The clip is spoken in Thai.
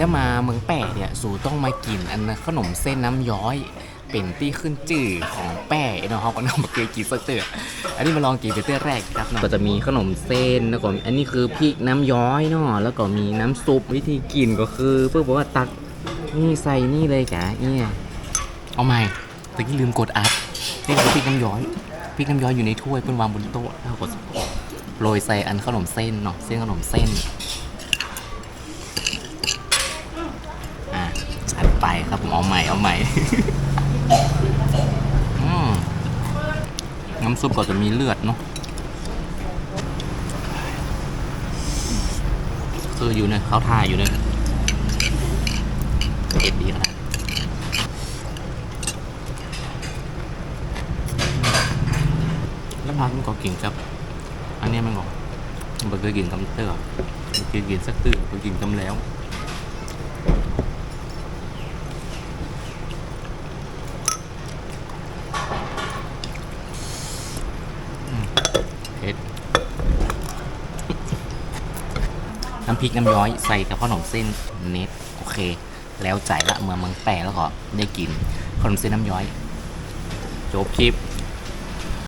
ถ้ามาเมืองแปะเนี่ยสูต้องมากินอันนะขนมเส้นน้ำย้อย เป็นที่ขึ้นจื่อของแป้เนาะเขาก็นำมาเคยกินสักเตืออันนี้มาลองกินเป็นเตือแรกครับเนาะก็จะมีขนมเส้นแล้วก็อันนี้คือพริกน้ำย้อยเนาะแล้วก็มีน้ำซุปวิธีกินก็คือเพื่อบอกว่าตักนี่ใส่นี่เลยกะเนี่ยเอาใหม่ตะกี้ลืมกดอัดนี่คือพริกน้ำย้อยพริกน้ำย้อยอยู่ในถ้วยเพิ่นวางบนโต๊ะแล้วก็โรยใส่อันขนมเส้นเนาะเส้นขนมเส้น จัดไปครับผมเอาใหม่เอาใหม่ น้ำซุปก็จะมีเลือดเนาะคืออยู่ในเขาทายอยู่ในเอ็ดดีขนาดแล้วพักมันก็กินครับ อันนี้มันบอกมันเคยกินคำเตอร์มันเคยกินสักตื้อเคยกินคำแล้ว ผ็ดน้ำพริกน้ำย้อยใส่กับขนมเส้นเน็ตโอเค แล้วใจละเมืองเมืองแปรแล้วก็ได้กินขนมเส้นน้ำย้อย จบคลิป